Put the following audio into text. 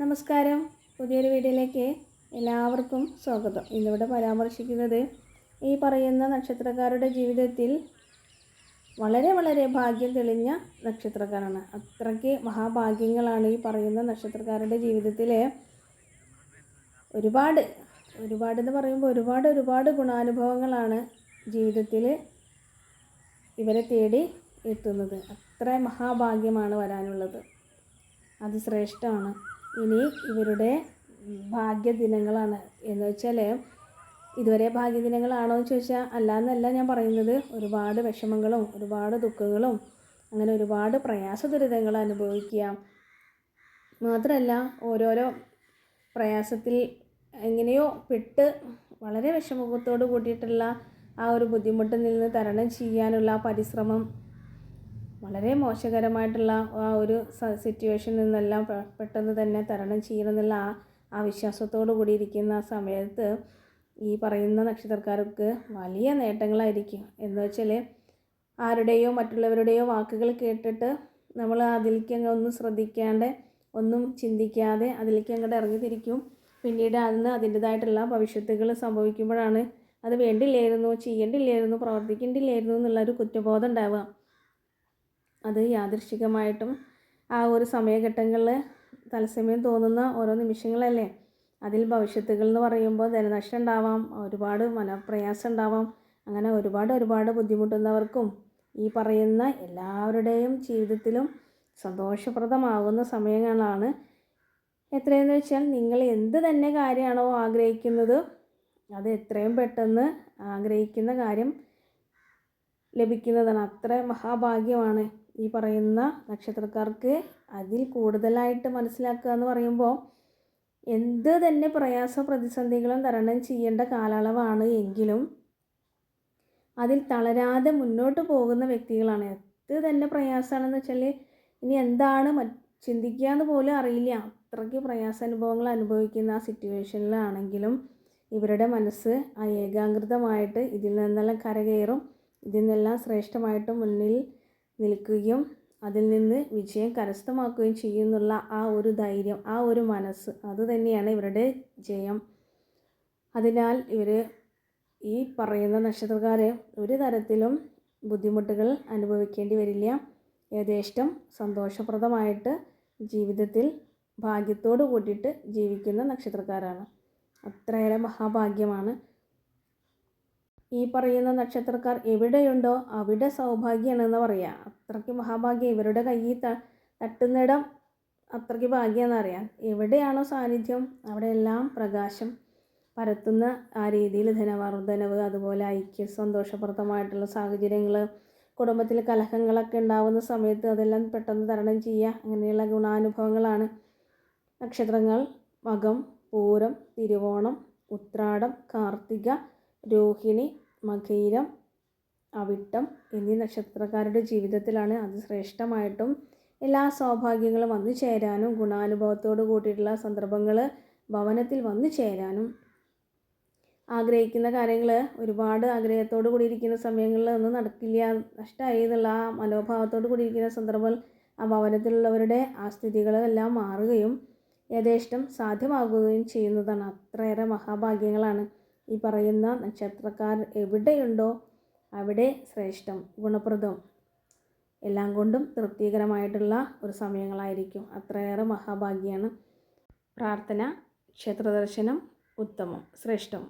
നമസ്കാരം. പുതിയൊരു വീഡിയോയിലേക്ക് എല്ലാവർക്കും സ്വാഗതം. ഇന്നിവിടെ പരാമർശിക്കുന്നത് ഈ പറയുന്ന നക്ഷത്രക്കാരുടെ ജീവിതത്തിൽ വളരെ വളരെ ഭാഗ്യം തെളിഞ്ഞ നക്ഷത്രക്കാരാണ്. അത്രയ്ക്ക് മഹാഭാഗ്യങ്ങളാണ് ഈ പറയുന്ന നക്ഷത്രക്കാരുടെ ജീവിതത്തിൽ ഒരുപാട് ഒരുപാട് എന്ന് പറയുമ്പോൾ ഒരുപാട് ഒരുപാട് ഗുണാനുഭവങ്ങളാണ് ജീവിതത്തിൽ ഇവരെ തേടി എത്തുന്നത്. അത്ര മഹാഭാഗ്യമാണ് വരാനുള്ളത്. അത് ശ്രേഷ്ഠമാണ് ഇനി ഇവരുടെ ഭാഗ്യദിനങ്ങളാണ്. എന്ന് വെച്ചാൽ ഇതുവരെ ഭാഗ്യദിനങ്ങളാണോ എന്ന് ചോദിച്ചാൽ അല്ല എന്നല്ല ഞാൻ പറയുന്നത്. ഒരുപാട് വിഷമങ്ങളും ഒരുപാട് ദുഃഖങ്ങളും അങ്ങനെ ഒരുപാട് പ്രയാസ ദുരിതങ്ങൾ അനുഭവിക്കുക. മാത്രമല്ല ഓരോരോ പ്രയാസത്തിൽ എങ്ങനെയോ പെട്ട് വളരെ വിഷമത്തോട് കൂട്ടിയിട്ടുള്ള ആ ഒരു ബുദ്ധിമുട്ടിൽ നിന്ന് തരണം ചെയ്യാനുള്ള പരിശ്രമം വളരെ മോശകരമായിട്ടുള്ള ആ ഒരു സിറ്റുവേഷനിൽ നിന്നെല്ലാം പെട്ടെന്ന് തന്നെ തരണം ചെയ്യണമെന്നുള്ള ആ ആ വിശ്വാസത്തോടു കൂടി ഇരിക്കുന്ന ആ സമയത്ത് ഈ പറയുന്ന നക്ഷത്രക്കാർക്ക് വലിയ നേട്ടങ്ങളായിരിക്കും. എന്ന് വെച്ചാൽ ആരുടെയോ മറ്റുള്ളവരുടെയോ വാക്കുകൾ കേട്ടിട്ട് നമ്മൾ അതിലേക്ക് അങ്ങ് ഒന്നും ശ്രദ്ധിക്കാണ്ട് ഒന്നും ചിന്തിക്കാതെ അതിലേക്ക് അങ്ങോട്ട് ഇറങ്ങിത്തിരിക്കും പിന്നീട് അതിന് അതിന്റെതായിട്ടുള്ള ഭവിഷ്യത്തുകൾ സംഭവിക്കുമ്പോഴാണ് അത് വേണ്ടില്ലായിരുന്നു ചെയ്യേണ്ടില്ലായിരുന്നു പ്രവർത്തിക്കേണ്ടില്ലായിരുന്നു എന്നുള്ളൊരു കുറ്റബോധം ഉണ്ടാവുക. അത് യാദൃശ്ചികമായിട്ടും ആ ഒരു സമയഘട്ടങ്ങളിൽ തത്സമയം തോന്നുന്ന ഓരോ നിമിഷങ്ങളല്ലേ? അതിൽ ഭവിഷ്യത്തുകൾ എന്ന് പറയുമ്പോൾ ധനനഷ്ടം ഉണ്ടാവാം ഒരുപാട് മനപ്രയാസം ഉണ്ടാവാം അങ്ങനെ ഒരുപാട് ഒരുപാട് ബുദ്ധിമുട്ടുന്നവർക്കും ഈ പറയുന്ന എല്ലാവരുടെയും ജീവിതത്തിലും സന്തോഷപ്രദമാകുന്ന സമയങ്ങളാണ്. എത്രയെന്ന് വെച്ചാൽ നിങ്ങൾ എന്ത് തന്നെ കാര്യമാണോ ആഗ്രഹിക്കുന്നത് അത് എത്രയും പെട്ടെന്ന് ആഗ്രഹിക്കുന്ന കാര്യം ലഭിക്കുന്നതാണ്. അത്ര മഹാഭാഗ്യമാണ്. ഈ പറയുന്ന നക്ഷത്രക്കാർക്ക് അതിൽ കൂടുതലായിട്ട് മനസ്സിലാക്കുക എന്ന് പറയുമ്പോൾ എന്ത് തന്നെ പ്രയാസ പ്രതിസന്ധികളും തരണം ചെയ്യേണ്ട കാലയളവാണ് എങ്കിലും അതിൽ തളരാതെ മുന്നോട്ട് പോകുന്ന വ്യക്തികളാണ്. എന്ത് തന്നെ പ്രയാസമാണെന്ന് വെച്ചാൽ ഇനി എന്താണ് ചിന്തിക്കുക എന്ന് പോലും അറിയില്ല. അത്രയ്ക്ക് പ്രയാസാനുഭവങ്ങൾ അനുഭവിക്കുന്ന ആ സിറ്റുവേഷനിലാണെങ്കിലും ഇവരുടെ മനസ്സ് ആ ഏകാഗ്രതമായിട്ട് ഇതിൽ നിന്നെല്ലാം കരകയറും. ഇതിൽ നിന്നെല്ലാം ശ്രേഷ്ഠമായിട്ട് മുന്നിൽ നിൽക്കുകയും അതിൽ നിന്ന് വിജയം കരസ്ഥമാക്കുകയും ചെയ്യുന്നുള്ള ആ ഒരു ധൈര്യം ആ ഒരു മനസ്സ് അത് തന്നെയാണ് ഇവരുടെ ജയം. അതിനാൽ ഇവർ ഈ പറയുന്ന നക്ഷത്രക്കാരെ ഒരു തരത്തിലും ബുദ്ധിമുട്ടുകൾ അനുഭവിക്കേണ്ടി വരില്ല. യഥേഷ്ടം സന്തോഷപ്രദമായിട്ട് ജീവിതത്തിൽ ഭാഗ്യത്തോട് കൂട്ടിയിട്ട് ജീവിക്കുന്ന നക്ഷത്രക്കാരാണ്. അത്രയേറെ മഹാഭാഗ്യമാണ്. ഈ പറയുന്ന നക്ഷത്രക്കാർ എവിടെയുണ്ടോ അവിടെ സൗഭാഗ്യമാണെന്ന് പറയാം. അത്രയ്ക്ക് മഹാഭാഗ്യം. ഇവരുടെ കയ്യിൽ ത തട്ടുന്നിടം അത്രയ്ക്ക് ഭാഗ്യമെന്ന് അറിയാം എവിടെയാണോ സാന്നിധ്യം അവിടെയെല്ലാം പ്രകാശം പരത്തുന്ന ആ രീതിയിൽ ധനവർദ്ധനവ് അതുപോലെ ഐക്യ സന്തോഷപ്രദമായിട്ടുള്ള സാഹചര്യങ്ങൾ കുടുംബത്തിൽ കലഹങ്ങളൊക്കെ ഉണ്ടാവുന്ന സമയത്ത് അതെല്ലാം പെട്ടെന്ന് തരണം ചെയ്യുക അങ്ങനെയുള്ള ഗുണാനുഭവങ്ങളാണ്. നക്ഷത്രങ്ങൾ മകം പൂരം തിരുവോണം ഉത്രാടം കാർത്തിക രോഹിണി മകയിരം അവിട്ടം എന്നീ നക്ഷത്രക്കാരുടെ ജീവിതത്തിലാണ് അത് ശ്രേഷ്ഠമായിട്ടും എല്ലാ സൗഭാഗ്യങ്ങളും വന്നു ചേരാനും ഗുണാനുഭവത്തോട് കൂട്ടിയിട്ടുള്ള സന്ദർഭങ്ങൾ ഭവനത്തിൽ വന്നു ചേരാനും. ആഗ്രഹിക്കുന്ന കാര്യങ്ങൾ ഒരുപാട് ആഗ്രഹത്തോട് കൂടിയിരിക്കുന്ന സമയങ്ങളിൽ ഒന്നും നടക്കില്ല നഷ്ടമായി എന്നുള്ള ആ മനോഭാവത്തോട് കൂടിയിരിക്കുന്ന സന്ദർഭം ആ ഭവനത്തിലുള്ളവരുടെ ആ സ്ഥിതികളെല്ലാം മാറുകയും യഥേഷ്ടം സാധ്യമാകുകയും ചെയ്യുന്നതാണ്. അത്രയേറെ മഹാഭാഗ്യങ്ങളാണ്. ഈ പറയുന്ന നക്ഷത്രക്കാർ എവിടെയുണ്ടോ അവിടെ ശ്രേഷ്ഠം ഗുണപ്രദം. എല്ലാം കൊണ്ടും തൃപ്തികരമായിട്ടുള്ള ഒരു സമയങ്ങളായിരിക്കും. അത്രയേറെ മഹാഭാഗ്യമാണ് പ്രാർത്ഥന ക്ഷേത്രദർശനം ഉത്തമം ശ്രേഷ്ഠം.